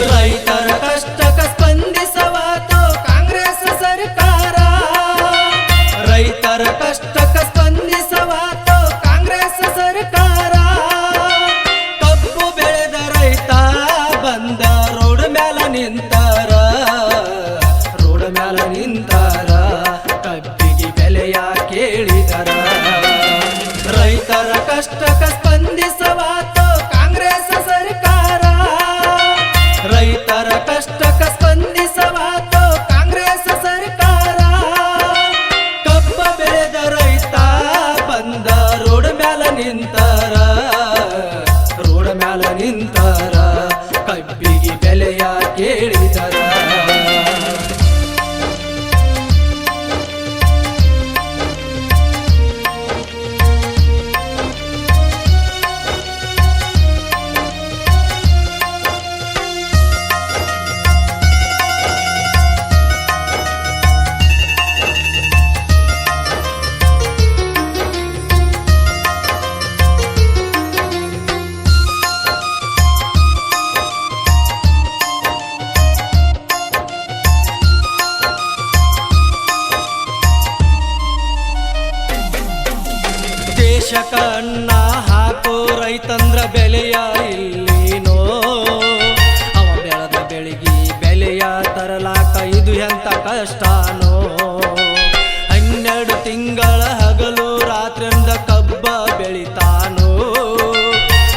ರೈತರ ಕಷ್ಟಕ ಸ್ಪಂದಿಸವಾತು ಕಾಂಗ್ರೆಸ್ ಸರ್ಕಾರ? ರೈತರ ಕಷ್ಟಕ ಸ್ಪಂದಿಸವಾತು ಕಾಂಗ್ರೆಸ್ ಸರ್ಕಾರ? ಕಬ್ಬು ಬೆಳೆದ ರೈತ ಬಂದ ರೋಡ್ ಮ್ಯಾಲ ನಿಂತಾರ. ರೋಡ್ ಮ್ಯಾಲ ನಿಂತಾರ, ಕಬ್ಬಿಗೆ ಬೆಲೆಯ ಕೇಳಿದರ. ರೈತರ ಕಷ್ಟಕ ರೋಡ್ ದೇಶಕ ಅನ್ನ ಹಾಕೋ ರೈತಂದ್ರ ಬೆಲೆಯ ಇಲ್ಲಿನೋ? ಅವ ಬೆಳೆದ ಬೆಳಿಗ್ಗೆ ಬೆಲೆಯ ತರಲಾಕ ಇದು ಎಂತ ಕಷ್ಟನೋ? ಹನ್ನೆರಡು ತಿಂಗಳ ಹಗಲು ರಾತ್ರಿಂದ ಕಬ್ಬ ಬೆಳಿತಾನೋ?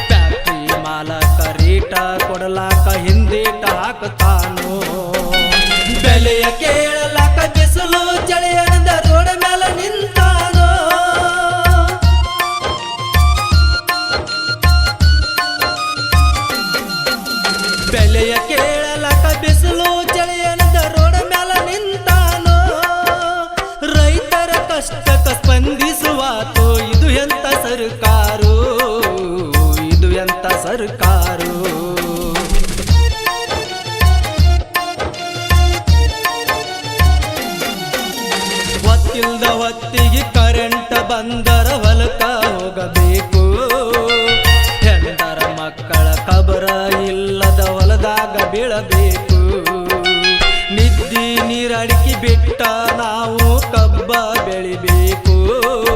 ಫ್ಯಾಕ್ಟ್ರಿ ಮಾಲಕ ರೀಟ ಕೊಡಲಾಕ ಹಿಂದೇಟ ಹಾಕತಾನೋ ಬೆಲೆಯ ಸರ್ಕಾರೋ, ಇದು ಎಂತ ಸರ್ಕಾರು? ಹೊತ್ತಿಲ್ದ ಹೊತ್ತಿಗೆ ಕರೆಂಟ್ ಬಂದರ ಹೊಲಕ ಹೋಗಬೇಕು. ಹೆಂಡರ ಮಕ್ಕಳ ಕಬರ ಇಲ್ಲದ ಹೊಲದಾಗ ಬೀಳಬೇಕು. ನಿದ್ದಿ ನೀರಡಿಕೆ ಬಿಟ್ಟ ನಾವು ಕಬ್ಬ ಬೆಳಿಬೇಕು.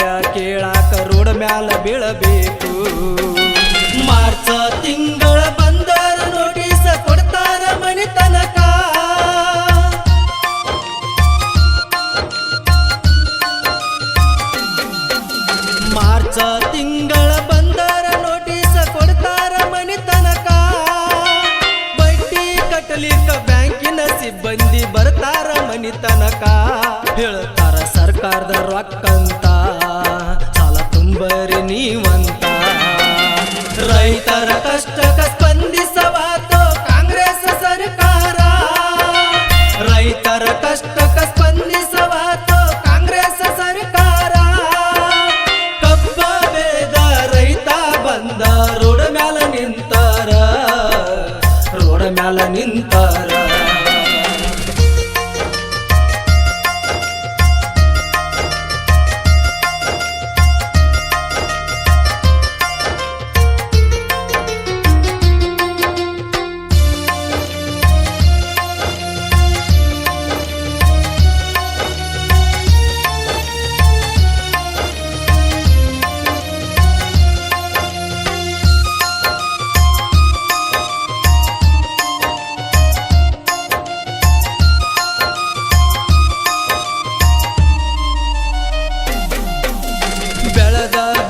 ಬೆಲೆಯ ಕೇಳಾಕ ರೋಡ್ ಮ್ಯಾಲ ಬೀಳಬೇಕು. ಮಾರ್ಚ ತಿಂಗಳ ಬಂದರ ನೋಟಿಸ ಕೊಡ್ತಾರ ಮನಿ ತನಕ ಮಾರ್ಚ ತಿಂಗಳ ಬಂದರ ನೋಟಿಸ ಕೊಡ್ತಾರ ಮನಿ ತನಕ ಬಡ್ಡಿ ಕಟ್ಟಲಿಕ್ಕ ಬ್ಯಾಂಕಿನ ಸಿಬ್ಬಂದಿ ಬರ್ತಾರ ಮನಿ ತನಕ ಹೇಳ್ತಾರ ಸರ್ಕಾರದ ರೊಕ್ಕಂತ ರೋಡ ಮ್ಯಾಲ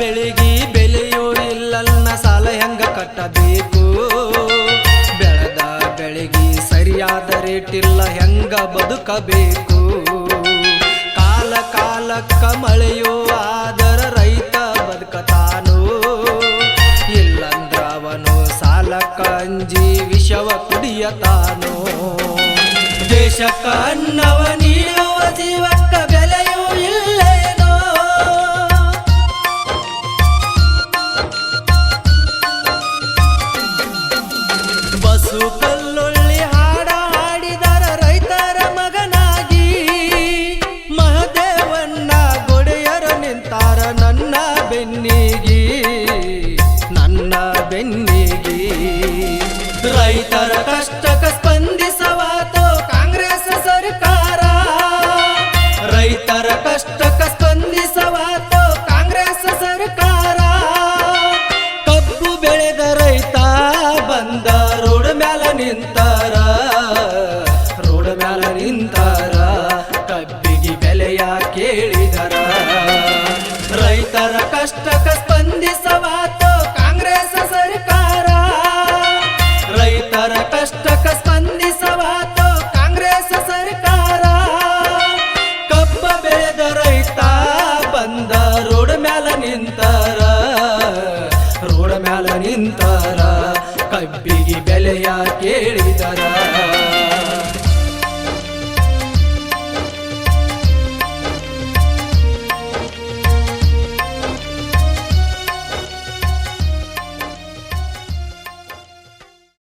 ನಿಂತಾರ ಬೆಳೆದ ಬೆಳಿಗ್ಗೆ ಬೆಲೆಯೋ ಇಲ್ಲನ್ನ ಸಾಲ ಹೆಂಗ ಕಟ್ಟಬೇಕು? ಬೆಳೆದ ಬೆಳಿಗ್ಗೆ ಸರಿಯಾದ ರೇಟಿಲ್ಲ ಹೆಂಗ ಬದುಕಬೇಕು? ಕಾಲ ಕಾಲ ಕಾಲಕ್ಕ ಮಳೆಯೋ ಆದರ ರೈತ ಬದುಕತಾನು? ಇಲ್ಲಂದ್ರ ಅವನು ಸಾಲಕ್ಕ ಅಂಜಿ ವಿಷವ ಕುಡಿಯತಾನು? ದೇಶಕ್ಕ ಅನ್ನವ ನೀಡುವ ಜೀವಕ್ಕ fellow ರೈತರ ಕಷ್ಟಕ ಸ್ಪಂದಿಸವಾತೋ ಕಾಂಗ್ರೆಸ್ ಸರ್ಕಾರ? ರೈತರ ಕಷ್ಟಕ ಸ್ಪಂದಿಸವಾತೋ ಕಾಂಗ್ರೆಸ್ ಸರ್ಕಾರ? ಕಬ್ಬ ಬೆಳೆದ ರೈತ ಬಂದ ರೋಡ್ ಮ್ಯಾಲ ನಿಂತಾರ. ರೋಡ್ ಮ್ಯಾಲ ನಿಂತಾರ. ಕಬ್ಬಿಗೆ ಬೆಲೆಯ